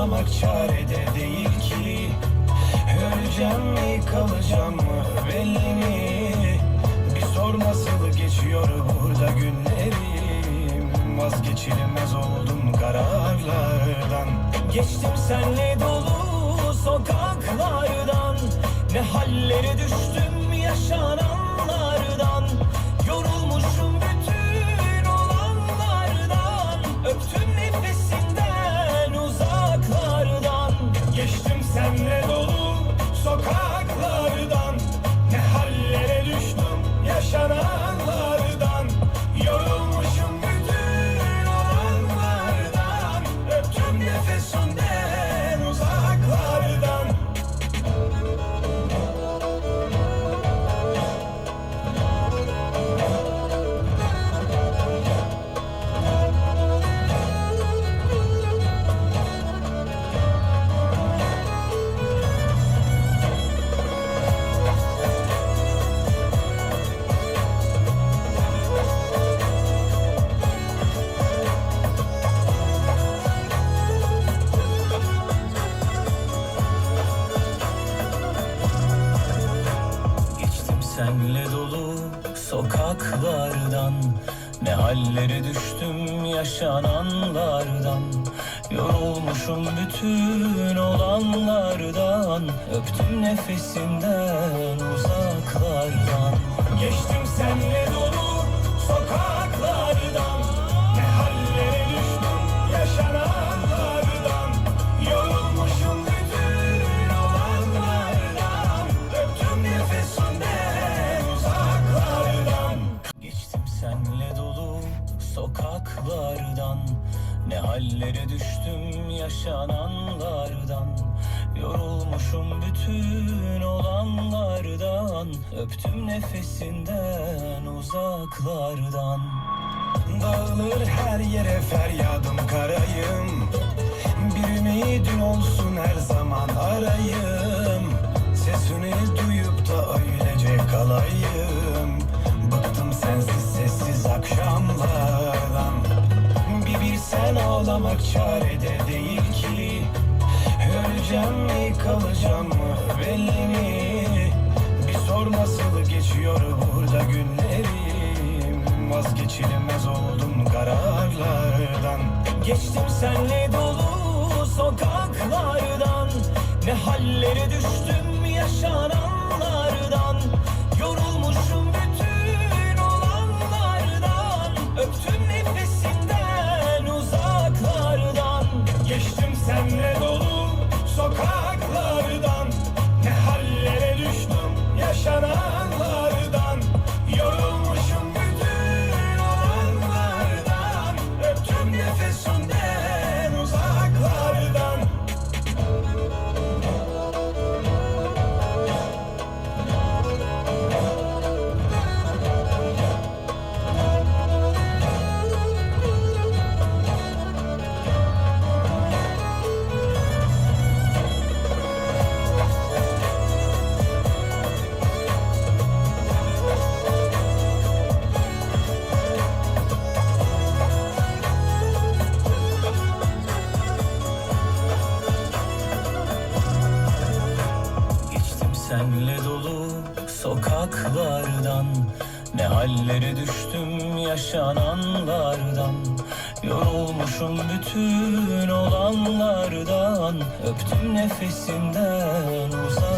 ağlamak çarede değil ki. Öleceğim mi kalacağım mı belli mi? Bir sor nasıl geçiyor burada günlerim? Vazgeçilmez oldum kararlardan. Geçtim senle dolu sokaklardan. Ne hallere düştüm senle dolu sokaklardan Ne hallere düştüm yaşananlardan. Yorulmuşum bütün olanlardan Öptüm nefesinden senle dolu sokaklardan Ne hallere düştüm yaşananlardan. Yorulmuşum bütün olanlardan Öptüm nefesinden uzaklardan. Dağılır her yere feryadım karayım. Bir ümidin olsun kalayım Bıktım sensiz sessiz akşamlardan. Bir bilsen ağlamak çarede değil ki. Öleceğim mi kalacağım mı belli mi? Bir sor nasıl geçiyor burada günlerim? Vazgeçilmez oldum kararlardan. Geçtim senle dolu sokaklardan. Ne hallere düştüm yaşananlardan senle dolu sokaklardan Ne hallere düştüm yaşananlardan. Yorulmuşum bütün olanlardan Öptüm nefesinden uzaklardan